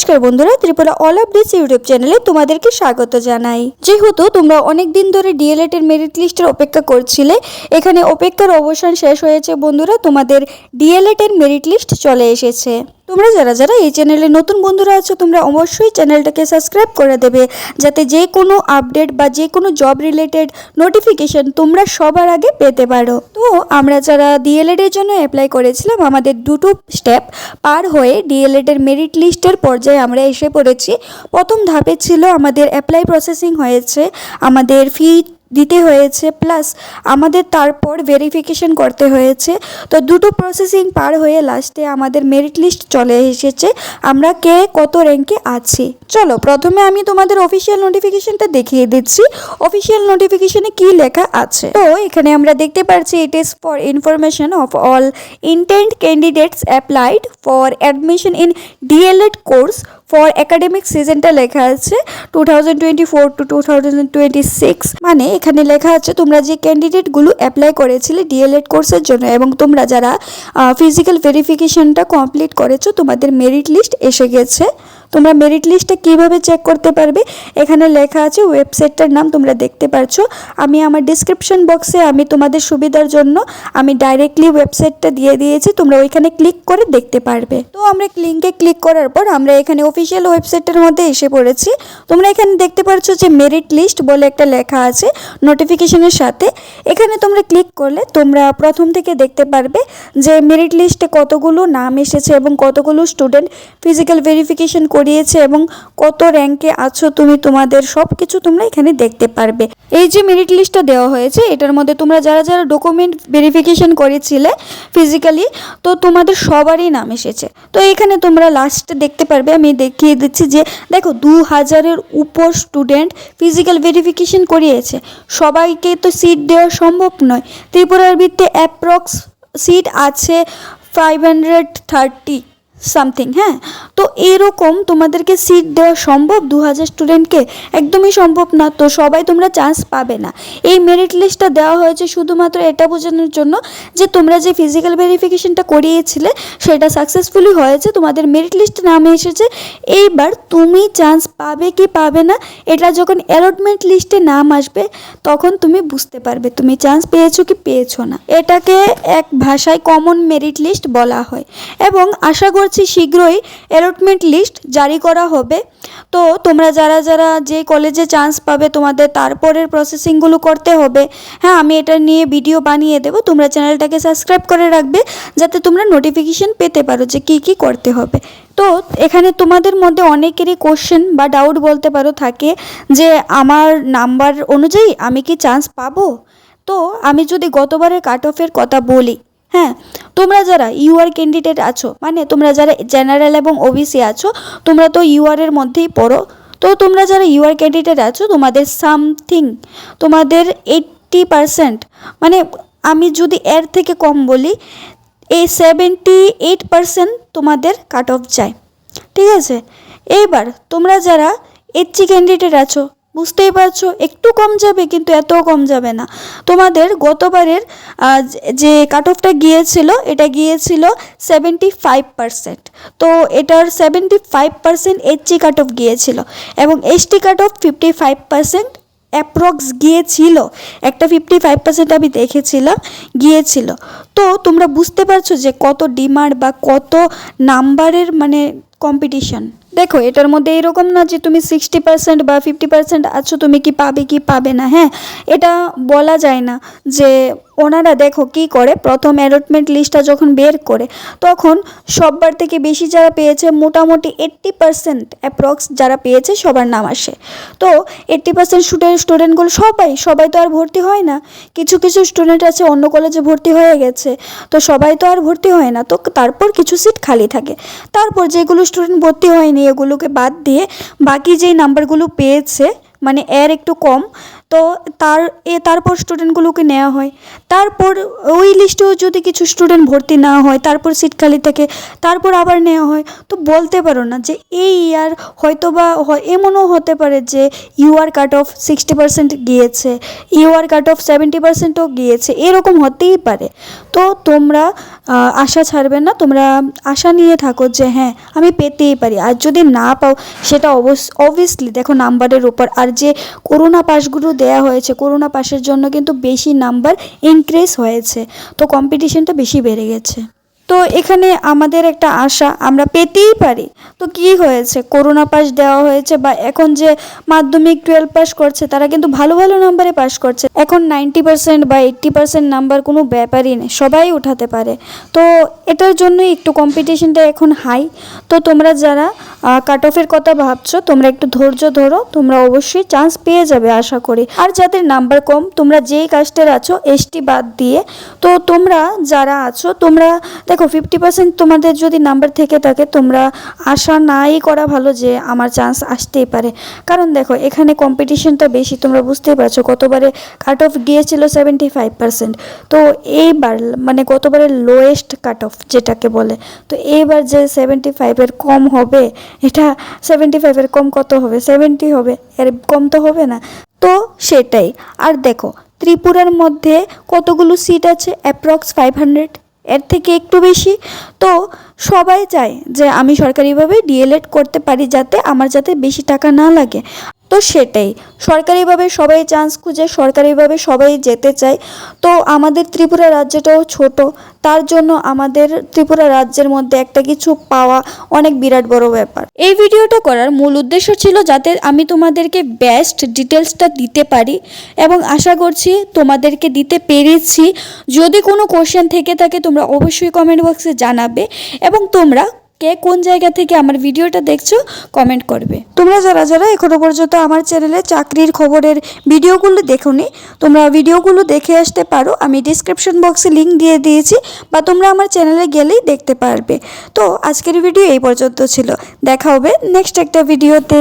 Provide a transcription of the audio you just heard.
নমস্কার বন্ধুরা, Tripura all of this YouTube চ্যানেলে তোমাদেরকে স্বাগত জানাই। যেহেতু তোমরা অনেক দিন ধরে ডিএলএড এর মেরিট লিস্টের অপেক্ষা করছিলে, এখানে অপেক্ষার অবসান শেষ হয়েছে বন্ধুরা, তোমাদের ডিএলএড এর মেরিট লিস্ট চলে এসেছে। তোমরা যারা যারা এই চ্যানেলে নতুন বন্ধুরা আছো, তোমরা অবশ্যই চ্যানেলটাকে সাবস্ক্রাইব করে দেবে, যাতে যে কোনো আপডেট বা যে কোনো জব রিলেটেড নোটিফিকেশন তোমরা সবার আগে পেতে পারো। তো আমরা যারা ডিএলএড এর জন্য অ্যাপ্লাই করেছিলাম, আমাদের দুটো স্টেপ পার হয়ে ডিএলএড এর মেরিট লিস্টের পর্যায়ে আমরা এসে পড়েছি। প্রথম ধাপে ছিল আমাদের অ্যাপ্লাই প্রসেসিং হয়েছে, আমাদের ফি দিতে হয়েছে প্লাস আমাদের তারপর ভেরিফিকেশন করতে হয়েছে। তো দুটো প্রসেসিং পার হয়ে লাস্টে আমাদের মেরিট লিস্ট চলে এসেছে। আমরা কে কত র্যাঙ্কে আছি? চলো, প্রথমে আমি তোমাদের অফিসিয়াল নোটিফিকেশনটা দেখিয়ে দিচ্ছি। অফিসিয়াল নোটিফিকেশনে কি লেখা আছে? তো এখানে আমরা দেখতে পাচ্ছি it is for information of all intent candidates applied for admission in DElEd course for academic সিজনটা লেখা আছে two thousand twenty four to two thousand twenty six. মানে এখানে লেখা আছে, তোমরা যে ক্যান্ডিডেটগুলো অ্যাপ্লাই করেছিলে ডিএলএড কোর্সের জন্য এবং তোমরা যারা ফিজিক্যাল ভেরিফিকেশনটা কমপ্লিট করেছ, তোমাদের মেরিট লিস্ট এসে গেছে। তোমরা মেরিট লিস্টটা কীভাবে চেক করতে পারবে? এখানে লেখা আছে ওয়েবসাইটটার নাম তোমরা দেখতে পারছ। আমি আমার ডিসক্রিপশন বক্সে আমি তোমাদের সুবিধার জন্য আমি ডাইরেক্টলি ওয়েবসাইটটা দিয়ে দিয়েছি, তোমরা ওইখানে ক্লিক করে দেখতে পারবে। তো আমরা লিঙ্কে ক্লিক করার পর আমরা এখানে অফিসিয়াল ওয়েবসাইটের মধ্যে এসে পড়েছি। তোমরা এখানে দেখতে পারছ যে মেরিট লিস্ট বলে একটা লেখা আছে নোটিফিকেশনের সাথে। এখানে তোমরা ক্লিক করলে তোমরা প্রথম থেকে দেখতে পারবে যে মেরিট লিস্টে কতগুলো নাম এসেছে এবং কতগুলো স্টুডেন্ট ফিজিক্যাল ভেরিফিকেশন করিয়েছে এবং কত র্যাঙ্কে আছো তুমি, তোমাদের সব কিছু তোমরা এখানে দেখতে পারবে। এই যে মেরিট লিস্টটা দেওয়া হয়েছে, এটার মধ্যে তোমরা যারা যারা ডকুমেন্ট ভেরিফিকেশন করেছিলে ফিজিক্যালি তো তোমাদের সবারই নাম এসেছে। তো এখানে তোমরা লাস্টে দেখতে পারবে, আমি দেখিয়ে দিচ্ছি যে, দেখো দু হাজারের উপর স্টুডেন্ট ফিজিক্যাল ভেরিফিকেশন করিয়েছে। সবাইকে তো সিট দেওয়া সম্ভব নয়। ত্রিপুরার ভিত্তে অ্যাপ্রক্স সিট আছে ফাইভ হান্ড্রেড থার্টি সামথিং হ্যাঁ? তো এরকম তোমাদেরকে সিট দেওয়া সম্ভব? দু হাজার স্টুডেন্টকে একদমই সম্ভব না। তো সবাই তোমরা চান্স পাবে না। এই মেরিট লিস্টটা দেওয়া হয়েছে শুধুমাত্র এটা বোঝানোর জন্য যে তোমরা যে ফিজিক্যাল ভেরিফিকেশনটা করিয়েছিলে, সেটা সাকসেসফুলি হয়েছে। তোমাদের মেরিট লিস্টে নামে এসেছে। এইবার তুমি চান্স পাবে কি পাবে না, এটা যখন অ্যালটমেন্ট লিস্টে নাম আসবে, তখন তুমি বুঝতে পারবে তুমি চান্স পেয়েছ কি পেয়েছ না। এটাকে এক ভাষায় কমন মেরিট লিস্ট বলা হয়। এবং আশা করছি শীঘ্রই অ্যালটমেন্ট লিস্ট জারি করা হবে। তো তোমরা যারা যারা যে কলেজে চান্স পাবে, তোমাদের তারপরের প্রসেসিংগুলো করতে হবে। হ্যাঁ আমি এটা নিয়ে ভিডিও বানিয়ে দেবো। তোমরা চ্যানেলটাকে সাবস্ক্রাইব করে রাখবে, যাতে তোমরা নোটিফিকেশন পেতে পারো যে কী কী করতে হবে। তো এখানে তোমাদের মধ্যে অনেকেরই কোশ্চেন বা ডাউট বলতে পারো থাকে যে, আমার নাম্বার অনুযায়ী আমি কি চান্স পাবো? তো আমি যদি গতবারের কাট অফের কথা বলি হ্যাঁ তোমরা যারা ইউআর ক্যান্ডিডেট আছো মানে তোমরা যারা জেনারেল এবং ওবিসি আছো, তোমরা তো ইউআর এর মধ্যেই পড়ো। তো তোমরা যারা ইউআর ক্যান্ডিডেট আছো, তোমাদের সামথিং তোমাদের এইট্টি পারসেন্ট মানে আমি যদি এর থেকে কম বলি, এই সেভেন্টি এইট পারসেন্ট তোমাদের কাট অফ যায়। ঠিক আছে? এইবার তোমরা যারা এইচসি ক্যান্ডিডেট আছো বুঝতেই পারছ, একটু কম যাবে কিন্তু এতও কম যাবে না। তোমাদের গতবারের যে কাট অফটা গিয়েছিল, এটা গিয়েছিল সেভেন্টি ফাইভ পারসেন্ট তো এটার seventy five percent HC cut off গিয়েছিল এবং ST cut off fifty five percent approx গিয়েছিল। একটা ফিফটি ফাইভ পার্সেন্ট আমি দেখেছিলাম, গিয়েছিল। তো তোমরা বুঝতে পারছ যে কত ডিমান্ড বা কত নাম্বারের মানে কম্পিটিশন দেখো, এটার মধ্যে এরকম না যে তুমি সিক্সটি পার্সেন্ট বা ফিফটি পার্সেন্ট আছো, তুমি কি পাবে কি পাবে না হ্যাঁ? এটা বলা যায় না যে ওনারা দেখো কি করে, প্রথম অ্যালটমেন্ট লিস্টটা যখন বের করে, তখন সববার থেকে বেশি যারা পেয়েছে মোটামুটি এইট্টি পার্সেন্ট অ্যাপ্রক্স যারা পেয়েছে সবার নাম আসে। তো এইট্টি পার্সেন্ট স্টুডেন্ট স্টুডেন্টগুলো সবাই সবাই তো আর ভর্তি হয় না। কিছু কিছু স্টুডেন্ট আছে, অন্য কলেজে ভর্তি হয়ে গেছে, তো সবাই তো আর ভর্তি হয় না, তো তারপর কিছু সিট খালি থাকে। তারপর যেগুলো স্টুডেন্ট ভর্তি হয়নি এগুলোকে বাদ দিয়ে বাকি যেই নাম্বারগুলো পেয়েছে মানে এর একটু কম, তো তার, এ, তারপর স্টুডেন্টগুলোকে নেওয়া হয়। তারপর ওই লিস্টেও যদি কিছু স্টুডেন্ট ভর্তি না হয়, তারপর সিট খালি থাকে, তারপর আবার নেওয়া হয়। তো বলতে পারো না যে এই ইয়ার হয়তো বা এমনও হতে পারে যে UR cut off sixty percent গিয়েছে ইউআর কাট অফ সেভেন্টি পার্সেন্টও গিয়েছে, এরকম হতেই পারে। তো তোমরা আশা ছাড়বে না, তোমরা আশা নিয়ে থাকো যে হ্যাঁ আমি পেতেই পারি। আর যদি না পাও, সেটা অবশ্য অবভিয়াসলি দেখো নাম্বারের ওপর আর যে করোনা পাসগুলো দেয়া হয়েছে, করোনা পাসের জন্য কিন্তু বেশি নাম্বার ইনক্রিজ হয়েছে। তো কম্পিটিশনটা বেশি বেড়ে গেছে। তো এখানে আমাদের একটা আশা, আমরা পেতেই পারি। তো কি হয়েছে? করোনা পাস দেওয়া হয়েছে বা এখন যে মাধ্যমিক টুয়েলভ পাস করছে, তারা কিন্তু ভালো ভালো নাম্বারে পাস করছে। এখন নাইনটি পার্সেন্ট বা এইট্টি পার্সেন্ট নাম্বার কোনো ব্যাপারই নেই, সবাই উঠাতে পারে। তো এটার জন্যই একটু কম্পিটিশনটা এখন হাই তো তোমরা যারা কাট অফের কথা ভাবছ, তোমরা একটু ধৈর্য ধরো, তোমরা অবশ্যই চান্স পেয়ে যাবে, আশা করি। আর যাদের নাম্বার কম, তোমরা যেই কাস্টের আছো এসটি বাদ দিয়ে, তো তোমরা যারা আছো, তোমরা দেখো ফিফটি পার্সেন্ট তোমাদের যদি নাম্বার থেকে থাকে, তোমরা আশা নাই করা ভালো যে আমার চান্স আসতেই পারে। কারণ দেখো, এখানে কম্পিটিশনটা বেশি, তোমরা বুঝতেই পারছ গতবারে কাট অফ গিয়েছিল সেভেন্টি ফাইভ পার্সেন্ট তো এইবার মানে গতবারে লোয়েস্ট কাট অফ যেটাকে বলে, তো এইবার যে সেভেন্টি ফাইভের কম হবে এটা সেভেন্টি ফাইভের কম কত হবে? সেভেন্টি হবে, এর কম তো হবে না। তো সেটাই। আর দেখো, ত্রিপুরার মধ্যে কতগুলো সিট আছে? অ্যাপ্রক্স ফাইভ হান্ড্রেড এর থেকে একটু বেশি। তো সবাই চায় যে আমি সরকারিভাবে ডিএলএড করতে পারি যাতে আমার যাতে বেশি টাকা না লাগে। তো সেটাই। সরকারিভাবে সবাই চান্স খুঁজে, সরকারিভাবে সবাই যেতে চায়। তো আমাদের ত্রিপুরা রাজ্যটাও ছোট, তার জন্য আমাদের ত্রিপুরা রাজ্যের মধ্যে একটা কিছু পাওয়া অনেক বিরাট বড় ব্যাপার। এই ভিডিওটা করার মূল উদ্দেশ্য ছিল যাতে আমি তোমাদেরকে বেস্ট ডিটেলসটা দিতে পারি এবং আশা করছি তোমাদেরকে দিতে পেরেছি। যদি কোনো কোশ্চেন থেকে থাকে তোমরা অবশ্যই কমেন্ট বক্সে জানাবে এবং তোমরা কে কোন জায়গা থেকে আমার ভিডিওটা দেখছ কমেন্ট করবে। তোমরা যারা যারা এখনও পর্যন্ত আমার চ্যানেলে চাকরির খবরের ভিডিওগুলো দেখোনি, তোমরা ভিডিওগুলো দেখে আসতে পারো। আমি ডিসক্রিপশন বক্সে লিঙ্ক দিয়ে দিয়েছি, বা তোমরা আমার চ্যানেলে গেলেই দেখতে পারবে। তো আজকের ভিডিও এই পর্যন্ত ছিল। দেখা হবে নেক্সট একটা ভিডিওতে